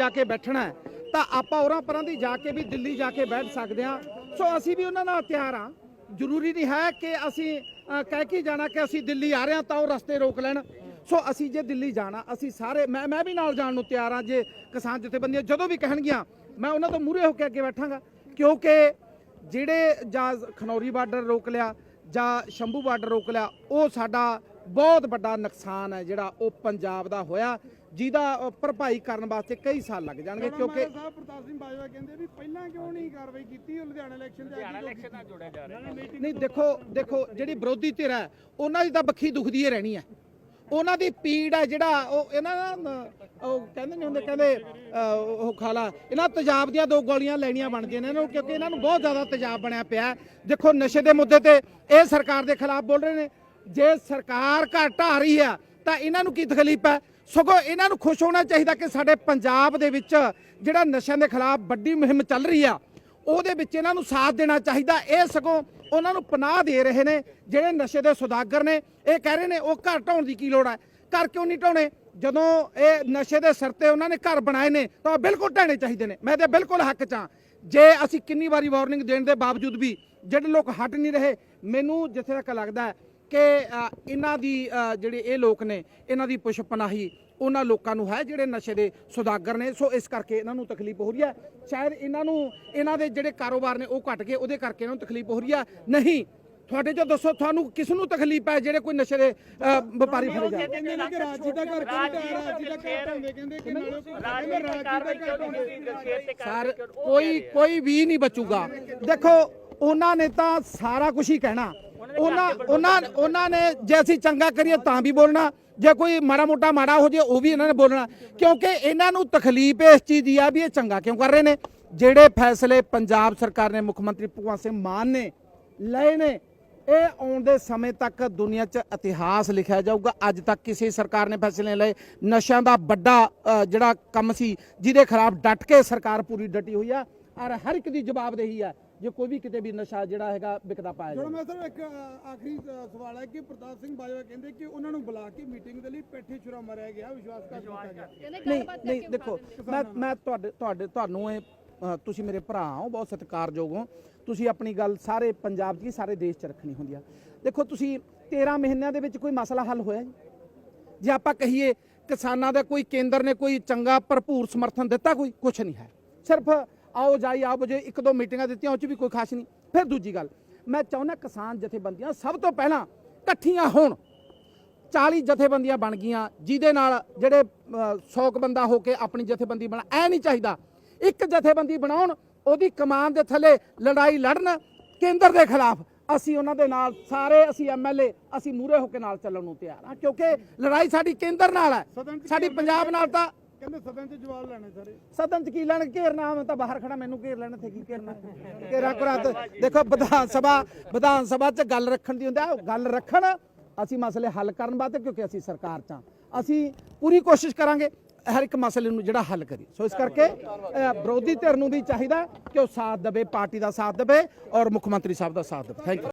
ਜਾ ਕੇ ਬੈਠਣਾ ਤਾਂ ਆਪਾਂ ਹੋਰਾਂ ਪਰਾਂ ਦੀ ਜਾ ਕੇ ਵੀ ਦਿੱਲੀ ਜਾ ਕੇ ਬੈਠ ਸਕਦੇ ਹਾਂ। ਸੋ ਅਸੀਂ ਵੀ ਉਹਨਾਂ ਨਾਲ ਤਿਆਰ ਹਾਂ। ਜ਼ਰੂਰੀ ਨਹੀਂ ਹੈ ਕਿ ਅਸੀਂ ਕਹਿ ਕੇ ਜਾਣਾ ਕਿ ਅਸੀਂ ਦਿੱਲੀ ਆ ਰਹੇ ਹਾਂ ਤਾਂ ਉਹ ਰਸਤੇ ਰੋਕ ਲੈਣ। ਸੋ ਅਸੀਂ ਜੇ ਦਿੱਲੀ ਜਾਣਾ, ਅਸੀਂ ਸਾਰੇ, ਮੈਂ ਮੈਂ ਵੀ ਨਾਲ ਜਾਣ ਨੂੰ ਤਿਆਰ ਹਾਂ, ਜੇ ਕਿਸਾਨ ਜਥੇਬੰਦੀਆਂ ਜਦੋਂ ਵੀ ਕਹਿਣਗੀਆਂ, ਮੈਂ ਉਹਨਾਂ ਤੋਂ ਮੂਹਰੇ ਹੋ ਕੇ ਅੱਗੇ ਬੈਠਾਂਗਾ। ਕਿਉਂਕਿ ਜਿਹੜੇ ਜਾਂ ਖਨੌਰੀ ਬਾਰਡਰ ਰੋਕ ਲਿਆ ਜਾਂ ਸ਼ੰਭੂ ਬਾਰਡਰ ਰੋਕ ਲਿਆ, ਉਹ ਸਾਡਾ ਬਹੁਤ ਵੱਡਾ ਨੁਕਸਾਨ ਹੈ ਜਿਹੜਾ ਉਹ ਪੰਜਾਬ ਦਾ ਹੋਇਆ ਜਿਹਦਾ ਭਰਪਾਈ ਕਰਨ ਵਾਸਤੇ ਕਈ ਸਾਲ ਲੱਗ ਜਾਣਗੇ ਕਿਉਂਕਿ ਸਾਹਿਬ ਪ੍ਰਤਾਪ ਸਿੰਘ ਬਾਜਵਾ ਕਹਿੰਦੇ ਵੀ ਪਹਿਲਾਂ ਕਿਉਂ ਨਹੀਂ ਕਾਰਵਾਈ ਕੀਤੀ ਉਹ ਲੁਧਿਆਣਾ ਇਲੈਕਸ਼ਨ ਤੇ ਲੁਧਿਆਣਾ ਇਲੈਕਸ਼ਨ ਨਾਲ ਜੁੜਿਆ ਜਾ ਰਿਹਾ। ਨਹੀਂ ਦੇਖੋ ਦੇਖੋ ਜਿਹੜੀ ਵਿਰੋਧੀ ਧਿਰ ਹੈ ਉਹਨਾਂ ਦੀ ਤਾਂ ਬੱਖੀ ਦੁਖਦੀ ਹੀ ਰਹਿਣੀ ਹੈ। ਉਹਨਾਂ ਦੀ ਪੀੜ ਹੈ ਜਿਹੜਾ ਉਹ ਇਹਨਾਂ ਦਾ ਨ- ਉਹ ਕਹਿੰਦੇ ਨਹੀਂ ਹੁੰਦੇ ਕਹਿੰਦੇ ਉਹ ਖਾਲਾ ਇਹਨਾਂ ਤੇਜ਼ਾਬ ਦੀਆਂ ਦੋ ਗੋਲੀਆਂ ਲੈਣੀਆਂ ਬਣਦੀਆਂ ਨੇ ਇਹਨਾਂ ਨੂੰ ਕਿਉਂਕਿ ਇਹਨਾਂ ਨੂੰ ਬਹੁਤ ਜ਼ਿਆਦਾ ਤੇਜ਼ਾਬ ਬਣਿਆ ਪਿਆ। ਦੇਖੋ ਨਸ਼ੇ ਦੇ ਮੁੱਦੇ ਤੇ ਇਹ ਸਰਕਾਰ ਦੇ ਖਿਲਾਫ ਬੋਲ ਰਹੇ ਨੇ। ਜੇ ਸਰਕਾਰ ਘਰ ਢਾਹ ਰਹੀ ਹੈ ਤਾਂ ਇਹਨਾਂ ਨੂੰ ਕੀ ਤਕਲੀਫ ਹੈ? ਸਗੋਂ ਇਹਨਾਂ ਨੂੰ ਖੁਸ਼ ਹੋਣਾ ਚਾਹੀਦਾ ਕਿ ਸਾਡੇ ਪੰਜਾਬ ਦੇ ਵਿੱਚ ਜਿਹੜਾ ਨਸ਼ਿਆਂ ਦੇ ਖਿਲਾਫ ਵੱਡੀ ਮੁਹਿੰਮ ਚੱਲ ਰਹੀ ਆ, ਉਹਦੇ ਵਿੱਚ ਇਹਨਾਂ ਨੂੰ ਸਾਥ ਦੇਣਾ ਚਾਹੀਦਾ। ਇਹ ਸਗੋਂ ਉਹਨਾਂ ਨੂੰ ਪਨਾਹ ਦੇ ਰਹੇ ਨੇ, ਜਿਹੜੇ ਨਸ਼ੇ ਦੇ ਸੁਦਾਗਰ ਨੇ। ਇਹ ਕਹਿ ਰਹੇ ਨੇ, ਉਹ ਘਰ ਢਾਉਣ ਦੀ ਕੀ ਲੋੜ ਹੈ ਘਰ ਕਿਉਂ ਨਹੀਂ ਢਾਉਣੇ? ਜਦੋਂ ਇਹ ਨਸ਼ੇ ਦੇ ਸਿਰ ਤੇ ਉਹਨਾਂ ਨੇ ਘਰ ਬਣਾਏ ਨੇ, ਤਾਂ ਉਹ ਬਿਲਕੁਲ ਢਾਣੇ ਚਾਹੀਦੇ ਨੇ। ਮੈਂ ਤੇ ਬਿਲਕੁਲ ਹੱਕ ਚ ਹਾਂ। ਜੇ ਅਸੀਂ ਕਿੰਨੀ ਵਾਰੀ ਵਾਰਨਿੰਗ ਦੇਣ ਦੇ ਬਾਵਜੂਦ ਵੀ ਜਿਹੜੇ ਲੋਕ ਹਟ ਨਹੀਂ ਰਹੇ, ਮੈਨੂੰ ਜਿੱਥੇ ਤੱਕ ਲੱਗਦਾ ਹੈ ਕਿ ਇਹਨਾਂ ਦੀ ਜਿਹੜੇ ਇਹ ਲੋਕ ਨੇ ਇਹਨਾਂ ਦੀ ਪੁਸ਼ਪਨਾਹੀ ਉਹਨਾਂ ਲੋਕਾਂ ਨੂੰ ਹੈ ਜਿਹੜੇ ਨਸ਼ੇ ਦੇ ਸੁਦਾਗਰ ਨੇ। ਸੋ ਇਸ ਕਰਕੇ ਇਹਨਾਂ ਨੂੰ ਤਕਲੀਫ ਹੋ ਰਹੀ ਹੈ। ਸ਼ਾਇਦ ਇਹਨਾਂ ਨੂੰ ਇਹਨਾਂ ਦੇ ਜਿਹੜੇ ਕਾਰੋਬਾਰ ਨੇ ਉਹ ਘਟ ਗਏ ਉਹਦੇ ਕਰਕੇ ਇਹਨਾਂ ਨੂੰ ਤਕਲੀਫ ਹੋ ਰਹੀ ਹੈ। ਨਹੀਂ ਤੁਹਾਡੇ ਚੋਂ ਦੱਸੋ ਤੁਹਾਨੂੰ ਕਿਸ ਨੂੰ ਤਕਲੀਫ ਹੈ ਜਿਹੜੇ ਕੋਈ ਨਸ਼ੇ ਦੇ ਵਪਾਰੀ ਫੜੇ ਜਾ ਕਹਿੰਦੇ ਨੇ? ਕਿ ਰਾਜੀ ਦਾ ਘਰ ਕਿਉਂ ਢਾਹ ਰਾਜੀ ਦਾ ਘਰ ਢਾਉਂਦੇ ਕਹਿੰਦੇ ਕਿ ਨਾਲੇ ਕਹਿੰਦੇ ਰਾਜੀ ਦਾ ਘਰ ਢਾਉਂਦੇ ਸਰ ਕੋਈ ਕੋਈ ਵੀ ਨਹੀਂ ਬਚੂਗਾ। ਦੇਖੋ ਉਹਨਾਂ ਨੇ ਤਾਂ ਸਾਰਾ ਕੁਝ ਹੀ ਕਹਿਣਾ। ਉਹਨਾਂ ਉਹਨਾਂ ਉਹਨਾਂ ਨੇ ਜੇ ਅਸੀਂ ਚੰਗਾ ਕਰੀਏ ਤਾਂ ਵੀ ਬੋਲਣਾ। ਜੇ ਕੋਈ ਮਾੜਾ ਮੋਟਾ ਮਾੜਾ ਹੋ ਜੇ ਉਹ ਵੀ ਇਹਨਾਂ ਨੇ ਬੋਲਣਾ। ਕਿਉਂਕਿ ਇਹਨਾਂ ਨੂੰ ਤਕਲੀਫ ਇਸ ਚੀਜ਼ ਦੀ ਆ ਵੀ ਇਹ ਚੰਗਾ ਕਿਉਂ ਕਰ ਰਹੇ ਨੇ। ਜਿਹੜੇ ਫੈਸਲੇ ਪੰਜਾਬ ਸਰਕਾਰ ਨੇ ਮੁੱਖ ਮੰਤਰੀ ਭਗਵੰਤ ਸਿੰਘ ਮਾਨ ਨੇ ਲਏ ਨੇ ਇਹ ਆਉਣ ਦੇ ਸਮੇਂ ਤੱਕ ਦੁਨੀਆ 'ਚ ਇਤਿਹਾਸ ਲਿਖਿਆ ਜਾਊਗਾ। ਅੱਜ ਤੱਕ ਕਿਸੇ ਸਰਕਾਰ ਨੇ ਫੈਸਲੇ ਲਏ। ਨਸ਼ਿਆਂ ਦਾ ਵੱਡਾ ਜਿਹੜਾ ਕੰਮ ਸੀ ਜਿਹਦੇ ਖਿਲਾਫ ਡਟ ਕੇ ਸਰਕਾਰ ਪੂਰੀ ਡਟੀ ਹੋਈ ਆ। ਔਰ ਹਰ ਇੱਕ ਦੀ ਜਵਾਬਦੇਹੀ ਆ। ਜੇ ਕੋਈ ਵੀ ਕਿਤੇ ਵੀ ਨਸ਼ਾ ਜਿਹੜਾ ਹੈਗਾ ਵਿਕਦਾ ਪਾਇਆ ਜਾਵੇ। ਮੈਂ ਸਰ ਇੱਕ ਆਖਰੀ ਸਵਾਲ ਹੈ ਕਿ ਪ੍ਰਤਾਪ ਸਿੰਘ ਬਾਜਵਾ ਕਹਿੰਦੇ ਕਿ ਉਹਨਾਂ ਨੂੰ ਬੁਲਾ ਕੇ ਮੀਟਿੰਗ ਦੇ ਲਈ ਪੈਠੇ ਛੁਰਾ ਮਾਰਿਆ ਗਿਆ ਵਿਸ਼ਵਾਸਘਾਤ ਕੀਤਾ ਗਿਆ। ਨਹੀਂ ਨਹੀਂ ਦੇਖੋ ਮੈਂ ਮੈਂ ਤੁਹਾਡੇ ਤੁਹਾਡੇ ਤੁਹਾਨੂੰ ਇਹ ਤੁਸੀਂ ਮੇਰੇ ਭਰਾ ਹੋ ਬਹੁਤ ਸਤਿਕਾਰਯੋਗ ਹੋ। ਤੁਸੀਂ ਆਪਣੀ ਗੱਲ ਸਾਰੇ ਪੰਜਾਬ 'ਚ ਸਾਰੇ ਦੇਸ਼ 'ਚ ਰੱਖਣੀ ਹੁੰਦੀ ਆ। ਦੇਖੋ ਤੁਸੀਂ 13 ਮਹੀਨਿਆਂ ਦੇ ਵਿੱਚ ਕੋਈ ਮਸਲਾ ਹੱਲ ਹੋਇਆ ਜੀ? ਜੇ ਆਪਾਂ ਕਹੀਏ ਕਿਸਾਨਾਂ ਦਾ ਕੋਈ ਕੇਂਦਰ ਨੇ ਕੋਈ ਚੰਗਾ ਭਰਪੂਰ ਸਮਰਥਨ ਦਿੱਤਾ ਕੋਈ ਕੁਝ ਨਹੀਂ ਹੈ। ਸਿਰਫ ਆਓ ਜਾਈ ਆਓ ਜੇ ਇੱਕ ਦੋ ਮੀਟਿੰਗਾਂ ਦਿੱਤੀਆਂ ਉਹ 'ਚ ਵੀ ਕੋਈ ਖਾਸ ਨਹੀਂ। ਫਿਰ ਦੂਜੀ ਗੱਲ ਮੈਂ ਚਾਹੁੰਦਾ ਕਿਸਾਨ ਜਥੇਬੰਦੀਆਂ ਸਭ ਤੋਂ ਪਹਿਲਾਂ ਇਕੱਠੀਆਂ ਹੋਣ। 40 ਜਥੇਬੰਦੀਆਂ ਬਣ ਗਈਆਂ ਜਿਹਦੇ ਨਾਲ ਜਿਹੜੇ 100 ਬੰਦਾ ਹੋ ਕੇ ਆਪਣੀ ਜਥੇਬੰਦੀ ਬਣਾ ਐ ਨਹੀਂ ਚਾਹੀਦਾ। ਇੱਕ ਜਥੇਬੰਦੀ ਬਣਾਉਣ ਉਹਦੀ ਕਮਾਨ ਦੇ ਥੱਲੇ ਲੜਾਈ ਲੜਨ ਕੇਂਦਰ ਦੇ ਖਿਲਾਫ। ਅਸੀਂ ਉਹਨਾਂ ਦੇ ਨਾਲ ਸਾਰੇ ਅਸੀਂ ਐਮਐਲਏ ਅਸੀਂ ਮੂਰੇ ਹੋ ਕੇ ਨਾਲ ਚੱਲਣ ਨੂੰ ਤਿਆਰ ਹਾਂ ਕਿਉਂਕਿ ਲੜਾਈ ਸਾਡੀ ਕੇਂਦਰ ਨਾਲ ਹੈ। ਸਾਡੀ ਪੰਜਾਬ ਨਾਲ ਤਾਂ ਕਹਿੰਦੇ ਸਦਨ 'ਚ ਜਵਾਬ ਲੈਣੇ ਸਾਰੇ। ਸਦਨ ਚ ਕੀ ਲੈਣ? ਘੇਰਨਾ ਮੈਂ ਤਾਂ ਬਾਹਰ ਖੜਾ ਮੈਨੂੰ ਘੇਰ ਲੈਣ ਇੱਥੇ ਕੀ ਘੇਰਨਾ? ਘੇਰਾ ਕੁਰਾਤ ਦੇਖੋ, ਵਿਧਾਨ ਸਭਾ ਵਿਧਾਨ ਸਭਾ ਚ ਗੱਲ ਰੱਖਣ ਦੀ ਹੁੰਦਾ ਗੱਲ ਰੱਖਣ, ਅਸੀਂ ਮਸਲੇ ਹੱਲ ਕਰਨ ਵਾਸਤੇ ਕਿਉਂਕਿ ਅਸੀਂ ਸਰਕਾਰ ਚ ਹਾਂ। ਅਸੀਂ ਪੂਰੀ ਕੋਸ਼ਿਸ਼ ਕਰਾਂਗੇ ਹਰ ਇੱਕ ਮਸਲੇ ਨੂੰ ਜਿਹੜਾ ਹੱਲ ਕਰੀ ਸੋ ਇਸ ਕਰਕੇ ਵਿਰੋਧੀ ਧਿਰ ਨੂੰ ਵੀ ਚਾਹੀਦਾ ਕਿ ਉਹ ਸਾਥ ਦੇਵੇ, ਪਾਰਟੀ ਦਾ ਸਾਥ ਦੇਵੇ ਔਰ ਮੁੱਖ ਮੰਤਰੀ ਸਾਹਿਬ ਦਾ ਸਾਥ ਦੇਵੇ। Thank you